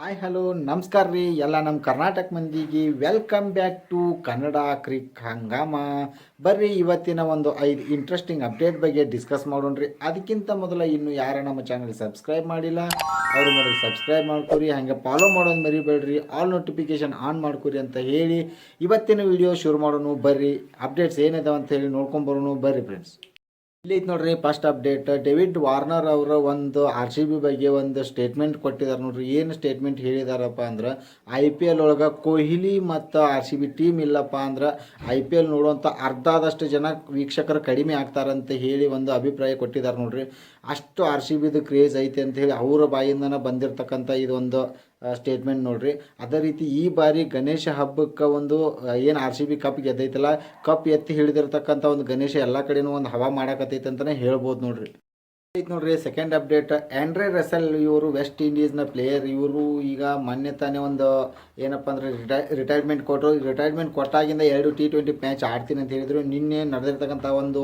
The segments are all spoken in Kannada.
ಹಾಯ್ ಹಲೋ ನಮಸ್ಕಾರ ರೀ. ಎಲ್ಲ ನಮ್ಮ ಕರ್ನಾಟಕ ಮಂದಿಗೆ welcome back to Kannada crick Hangama. ಬರ್ರಿ, ಇವತ್ತಿನ ಒಂದು ಐದು ಇಂಟ್ರೆಸ್ಟಿಂಗ್ ಅಪ್ಡೇಟ್ ಬಗ್ಗೆ ಡಿಸ್ಕಸ್ ಮಾಡೋಣ್ರಿ ಅದಕ್ಕಿಂತ ಮೊದಲು ಇನ್ನು ಯಾರ ನಮ್ಮ ಚಾನಲ್ ಸಬ್ಸ್ಕ್ರೈಬ್ ಮಾಡಿಲ್ಲ, ಅವರು ಮೊದಲು ಸಬ್ಸ್ಕ್ರೈಬ್ ಮಾಡ್ಕೊರಿ, ಹಾಗೆ ಫಾಲೋ ಮಾಡೋದು ಮರಿಬೇಡ್ರಿ. ಆಲ್ ನೋಟಿಫಿಕೇಶನ್ ಆನ್ ಮಾಡ್ಕೊರಿ ಅಂತ ಹೇಳಿ ಇವತ್ತಿನ ವಿಡಿಯೋ ಶುರು ಮಾಡೋಣ. ಬರ್ರಿ ಅಪ್ಡೇಟ್ಸ್ ಏನಿದಾವೆ ಅಂತ ಹೇಳಿ ನೋಡ್ಕೊಂಬರೋಣ ಬರ್ರಿ ಫ್ರೆಂಡ್ಸ್ ಇಲ್ಲಿ ನೋಡ್ರಿ ಫಸ್ಟ್ ಅಪ್ಡೇಟ್ ಡೇವಿಡ್ ವಾರ್ನರ್ ಅವರ ಒಂದು ಆರ್ ಸಿ ಬಿ ಬಗ್ಗೆ ಒಂದು ಸ್ಟೇಟ್ಮೆಂಟ್ ಕೊಟ್ಟಿದ್ದಾರೆ ನೋಡ್ರಿ. ಏನು ಸ್ಟೇಟ್ಮೆಂಟ್ ಹೇಳಿದಾರಪ್ಪ ಅಂದ್ರೆ ಐ ಪಿ ಎಲ್ ಒಳಗೆ ಕೊಹ್ಲಿ ಮತ್ತು ಆರ್ ಸಿ ಬಿ ಟೀಮ್ ಇಲ್ಲಪ್ಪ ಅಂದ್ರೆ ಐ ಪಿ ಎಲ್ ನೋಡುವಂಥ ಅರ್ಧದಷ್ಟು ಜನ ವೀಕ್ಷಕರು ಕಡಿಮೆ ಆಗ್ತಾರಂತ ಹೇಳಿ ಒಂದು ಅಭಿಪ್ರಾಯ ಕೊಟ್ಟಿದ್ದಾರೆ ನೋಡ್ರಿ. ಅಷ್ಟು ಆರ್ ಸಿ ಬಿದು ಕ್ರೇಜ್ ಐತೆ ಅಂತ ಹೇಳಿ ಅವರ ಬಾಯಿಂದನೇ ಬಂದಿರತಕ್ಕಂಥ ಇದೊಂದು ಸ್ಟೇಟ್ಮೆಂಟ್ ನೋಡ್ರಿ. ಅದೇ ರೀತಿ ಈ ಬಾರಿ ಗಣೇಶ ಹಬ್ಬಕ್ಕೆ ಒಂದು ಏನು ಆರ್ ಸಿ ಬಿ ಕಪ್ ಗೆದ್ದೈತಲ್ಲ ಕಪ್ ಎತ್ತಿ ಹಿಡಿದಿರ್ತಕ್ಕಂಥ ಒಂದು ಗಣೇಶ ಎಲ್ಲ ಕಡೆನೂ ಒಂದು ಹವಾ ಮಾಡಕತ್ತೈತೆ ಅಂತಲೇ ಹೇಳ್ಬೋದು ನೋಡ್ರಿ. ಐತೆ ನೋಡ್ರಿ ಸೆಕೆಂಡ್ ಅಪ್ಡೇಟ್ ಆ್ಯಂಡ್ರೆ ರಸೆಲ್ ಇವರು ವೆಸ್ಟ್ ಇಂಡೀಸ್ನ ಪ್ಲೇಯರ್ ಇವರು ಈಗ ಮೊನ್ನೆ ತಾನೇ ಒಂದು, ಏನಪ್ಪ ಅಂದ್ರೆ ರಿಟೈ ರಿಟೈರ್ಮೆಂಟ್ ಕೊಟ್ಟರು ರಿಟೈರ್ಮೆಂಟ್ ಕೊಟ್ಟಾಗಿಂದ ಎರಡು ಟಿ ಟ್ವೆಂಟಿ ಮ್ಯಾಚ್ ಆಡ್ತೀನಿ ಅಂತ ಹೇಳಿದರು. ನಿನ್ನೆ ನಡೆದಿರ್ತಕ್ಕಂಥ ಒಂದು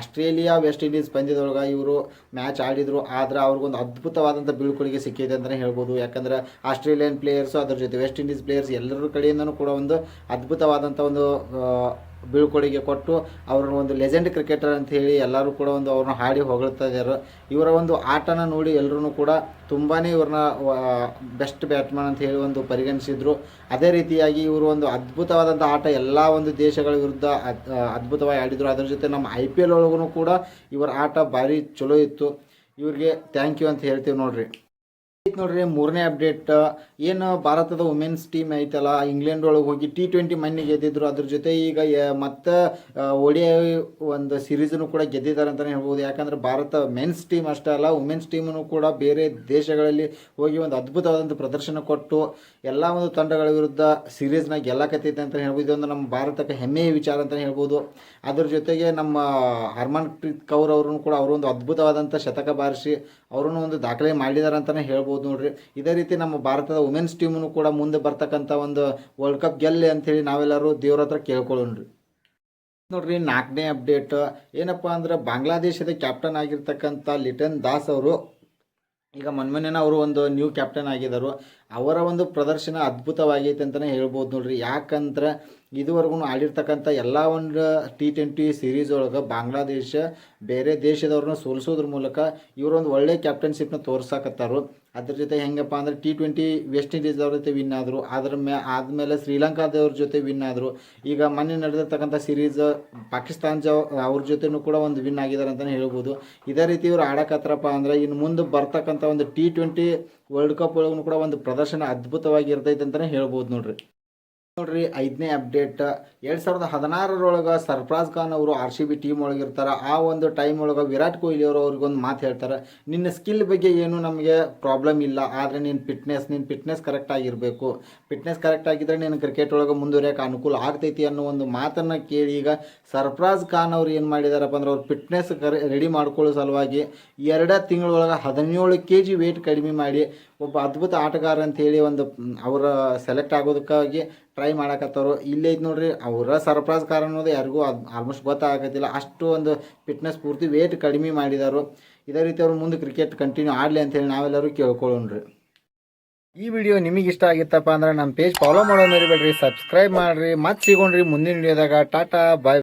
ಆಸ್ಟ್ರೇಲಿಯಾ ವೆಸ್ಟ್ ಇಂಡೀಸ್ ಪಂದ್ಯದೊಳಗೆ ಇವರು ಮ್ಯಾಚ್ ಆಡಿದರು. ಆದರೆ ಅವ್ರಿಗೊಂದು ಅದ್ಭುತವಾದಂಥ ಬೀಳ್ಕೊಡುಗೆ ಸಿಕ್ಕಿದೆ ಅಂತಲೇ ಹೇಳ್ಬೋದು. ಯಾಕಂದ್ರೆ ಆಸ್ಟ್ರೇಲಿಯನ್ ಪ್ಲೇಯರ್ಸು ಅದ್ರ ಜೊತೆ ವೆಸ್ಟ್ ಇಂಡೀಸ್ ಪ್ಲೇಯರ್ಸ್ ಎಲ್ಲರ ಕಡೆಯಿಂದನೂ ಕೂಡ ಒಂದು ಅದ್ಭುತವಾದಂಥ ಒಂದು ಬೀಳ್ಕೊಡುಗೆ ಕೊಟ್ಟು ಅವ್ರನ್ನ ಒಂದು ಲೆಜೆಂಡ್ ಕ್ರಿಕೆಟರ್ ಅಂತ ಹೇಳಿ ಎಲ್ಲರೂ ಕೂಡ ಒಂದು ಅವ್ರನ್ನ ಹಾಡಿ ಹೊಗಳ್ತಾ ಇದ್ದಾರೆ ಇವರ ಒಂದು ಆಟನ ನೋಡಿ ಎಲ್ಲರೂ ಕೂಡ ತುಂಬಾ ಇವ್ರನ್ನ ಬೆಸ್ಟ್ ಬ್ಯಾಟ್ಮನ್ ಅಂತ ಹೇಳಿ ಒಂದು ಪರಿಗಣಿಸಿದ್ರು. ಅದೇ ರೀತಿಯಾಗಿ ಇವರು ಒಂದು ಅದ್ಭುತವಾದಂಥ ಆಟ ಎಲ್ಲ ಒಂದು ದೇಶಗಳ ವಿರುದ್ಧ ಅದ್ಭುತವಾಗಿ ಆಡಿದರು. ಅದರ ಜೊತೆ ನಮ್ಮ ಐ ಪಿ ಎಲ್ ಒಳಗೂ ಕೂಡ ಇವರ ಆಟ ಭಾರಿ ಚಲೋ ಇತ್ತು. ಇವ್ರಿಗೆ ಥ್ಯಾಂಕ್ ಯು ಅಂತ ಹೇಳ್ತೀವಿ ನೋಡ್ರಿ. ನೋಡ್ರಿ, ಮೂರನೇ ಅಪ್ಡೇಟ್. ಏನು ಭಾರತದ ವುಮೆನ್ಸ್ ಟೀಮ್ ಐತಲ್ಲ ಇಂಗ್ಲೆಂಡ್ ಒಳಗೆ ಹೋಗಿ ಟಿ ಟ್ವೆಂಟಿ ಮನ್ನಿ ಗೆದ್ದಿದ್ರು. ಅದ್ರ ಜೊತೆ ಈಗ ಮತ್ತೆ ಒಡಿ ಒಂದು ಸೀರೀಸನ್ನು ಕೂಡ ಗೆದ್ದಿದ್ದಾರೆ ಅಂತಲೇ ಹೇಳ್ಬೋದು. ಯಾಕಂದ್ರೆ ಭಾರತ ಮೆನ್ಸ್ ಟೀಮ್ ಅಷ್ಟೇ ಅಲ್ಲ ವುಮೆನ್ಸ್ ಟೀಮನ್ನು ಕೂಡ ಬೇರೆ ದೇಶಗಳಲ್ಲಿ ಹೋಗಿ ಒಂದು ಅದ್ಭುತವಾದಂಥ ಪ್ರದರ್ಶನ ಕೊಟ್ಟು, ಎಲ್ಲ ಒಂದು ತಂಡಗಳ ವಿರುದ್ಧ ಸಿರೀಸ್ನ ಗೆಲ್ಲಕತ್ತೈತೆ ಅಂತ ಹೇಳ್ಬೋದು. ಇದೊಂದು ನಮ್ಮ ಭಾರತಕ್ಕೆ ಹೆಮ್ಮೆಯ ವಿಚಾರ ಅಂತಲೇ ಹೇಳ್ಬೋದು. ಅದ್ರ ಜೊತೆಗೆ ನಮ್ಮ ಹರ್ಮನ್ ಪ್ರೀತ್ ಕೌರ್ ಅವರು ಕೂಡ ಅವರು ಒಂದು ಅದ್ಭುತವಾದಂಥ ಶತಕ ಬಾರಿಸಿ ಅವರನ್ನು ಒಂದು ದಾಖಲೆ ಮಾಡಿದ್ದಾರೆ ಅಂತಲೇ ಹೇಳ್ಬೋದು. ನೋಡ್ರಿ. ಇದೇ ರೀತಿ ನಮ್ಮ ಭಾರತದ ವುಮೆನ್ಸ್ ಟೀಮ್ನು ಕೂಡ ಮುಂದೆ ಬರ್ತಕ್ಕಂಥ ಒಂದು ವರ್ಲ್ಡ್ ಕಪ್ ಗೆಲ್ಲಿ ಅಂಥೇಳಿ ನಾವೆಲ್ಲರೂ ದೇವ್ರ ಹತ್ರ ಕೇಳ್ಕೊಳ್ಳೋಣ್ರಿ. ನೋಡ್ರಿ, ನಾಲ್ಕನೇ ಅಪ್ಡೇಟ್ ಏನಪ್ಪ ಅಂದ್ರೆ ಬಾಂಗ್ಲಾದೇಶದ ಕ್ಯಾಪ್ಟನ್ ಆಗಿರ್ತಕ್ಕಂಥ ಲಿಟನ್ ದಾಸ್ ಅವರು, ಈಗ ಮೊನ್ಮೊನ್ನೆನ ಅವರು ಒಂದು ನ್ಯೂ ಕ್ಯಾಪ್ಟನ್ ಆಗಿದ್ದರು ಅವರ ಒಂದು ಪ್ರದರ್ಶನ ಅದ್ಭುತವಾಗೈತೆ ಅಂತಲೇ ಹೇಳ್ಬೋದು ನೋಡ್ರಿ. ಯಾಕಂದ್ರೆ ಇದುವರೆಗೂ ಆಡಿರ್ತಕ್ಕಂಥ ಎಲ್ಲ ಒಂದು ಟಿ ಟ್ವೆಂಟಿ ಸೀರೀಸ್ ಒಳಗೆ ಬಾಂಗ್ಲಾದೇಶ, ಬೇರೆ ದೇಶದವ್ರನ್ನ ಸೋಲಿಸೋದ್ರ ಮೂಲಕ ಇವರೊಂದು ಒಳ್ಳೆ ಕ್ಯಾಪ್ಟನ್ಶಿಪ್ನ ತೋರ್ಸಾಕತ್ತಾರು. ಅದ್ರ ಜೊತೆ ಹೆಂಗಪ್ಪ ಅಂದ್ರೆ ಟಿ ಟ್ವೆಂಟಿ ವೆಸ್ಟ್ ಇಂಡೀಸ್ದವ್ರ ಜೊತೆ ವಿನ್ ಆದರು. ಅದ್ರ ಮೇ ಆದಮೇಲೆ ಶ್ರೀಲಂಕಾದವ್ರ ಜೊತೆ ವಿನ್ ಆದರು. ಈಗ ಮೊನ್ನೆ ನಡೆದಿರ್ತಕ್ಕಂಥ ಸಿರೀಸ್ ಪಾಕಿಸ್ತಾನ ಜ, ಅವ್ರ ಜೊತೆನೂ ಕೂಡ ಒಂದು ವಿನ್ ಆಗಿದ್ದಾರೆ ಅಂತಲೇ ಹೇಳ್ಬೋದು. ಇದೇ ರೀತಿ ಇವ್ರು ಆಡಕತ್ತಾರಪ್ಪ ಅಂದ್ರೆ ಇನ್ನು ಮುಂದೆ ಬರ್ತಕ್ಕಂಥ ಒಂದು ಟಿ ಟ್ವೆಂಟಿ ವರ್ಲ್ಡ್ ಕಪ್ ಒಳಗೂ ಕೂಡ ಒಂದು ಪ್ರದರ್ಶನ ಅದ್ಭುತವಾಗಿ ಇರ್ತೈತೆ ಅಂತಲೇ ಹೇಳ್ಬೋದು ನೋಡ್ರಿ. ನೋಡ್ರಿ, ಐದನೇ ಅಪ್ಡೇಟ್ ಎರಡು ಸಾವಿರದ ಹದಿನಾರರೊಳಗೆ ಸರ್ಫ್ರಾಜ್ ಖಾನ್ ಅವರು ಆರ್ ಸಿ ಬಿ ಟೀಮ್ ಒಳಗೆ ಇರ್ತಾರೆ ಆ ಒಂದು ಟೈಮ್ ಒಳಗೆ ವಿರಾಟ್ ಕೊಹ್ಲಿ ಅವರು ಅವ್ರಿಗೊಂದು ಮಾತು ಹೇಳ್ತಾರೆ. ನಿನ್ನ ಸ್ಕಿಲ್ ಬಗ್ಗೆ ಏನು ನಮಗೆ ಪ್ರಾಬ್ಲಮ್ ಇಲ್ಲ. ಆದರೆ ನಿನ್ನ ಫಿಟ್ನೆಸ್ ನಿನ್ನ ಫಿಟ್ನೆಸ್ ಕರೆಕ್ಟ್ ಆಗಿರಬೇಕು. ಫಿಟ್ನೆಸ್ ಕರೆಕ್ಟ್ ಆಗಿದ್ದರೆ ನೀನು ಕ್ರಿಕೆಟ್ ಒಳಗೆ ಮುಂದುವರಿಯೋಕೆ ಅನುಕೂಲ ಆಗ್ತೈತಿ ಅನ್ನೋ ಒಂದು ಮಾತನ್ನು ಕೇಳಿ ಈಗ ಸರ್ಫ್ರಾಜ್ ಖಾನ್ ಅವ್ರು ಏನು ಮಾಡಿದಾರಪ್ಪ ಅಂದ್ರೆ ಅವ್ರು ಫಿಟ್ನೆಸ್ ಕರೆ ರೆಡಿ ಮಾಡ್ಕೊಳ್ಳೋ ಸಲುವಾಗಿ ಎರಡೇ ತಿಂಗಳೊಳಗೆ ಹದಿನೇಳು ಕೆ ಜಿ ವೇಟ್ ಕಡಿಮೆ ಮಾಡಿ ಒಬ್ಬ ಅದ್ಭುತ ಆಟಗಾರ ಅಂತ ಹೇಳಿ ಒಂದು ಅವರ ಸೆಲೆಕ್ಟ್ ಆಗೋದಕ್ಕಾಗಿ ಟ್ರೈ ಮಾಡಕತ್ತವರು. ಇಲ್ಲೇ ಐತೆ ನೋಡ್ರಿ, ಅವರ ಸರ್ಪ್ರೈಸ್ ಕಾರ್ ಅನ್ನೋದು ಯಾರಿಗೂ ಅದು ಆಲ್ಮೋಸ್ಟ್ ಗೊತ್ತಾಗತ್ತಿಲ್ಲ ಅಷ್ಟು ಒಂದು ಫಿಟ್ನೆಸ್ ಪೂರ್ತಿ ವೇಟ್ ಕಡಿಮೆ ಮಾಡಿದಾರು ಇದೇ ರೀತಿ ಅವರು ಮುಂದೆ ಕ್ರಿಕೆಟ್ ಕಂಟಿನ್ಯೂ ಆಡಲಿ ಅಂತೇಳಿ ನಾವೆಲ್ಲರೂ ಕೇಳ್ಕೊಳ್ಳೋಣ್ರಿ. ಈ ವಿಡಿಯೋ ನಿಮಗೆ ಇಷ್ಟ ಆಗಿತ್ತಪ್ಪ ಅಂದ್ರೆ ನಮ್ಮ ಪೇಜ್ ಫಾಲೋ ಮಾಡೋದು ಮರಿಬೇಡ್ರಿ ಸಬ್ಸ್ಕ್ರೈಬ್ ಮಾಡಿರಿ ಮತ್ತೆ ಸಿಗೋಣ್ರಿ ಮುಂದಿನ ವಿಡಿಯೋದಾಗ ಟಾಟಾ ಬಾಯ್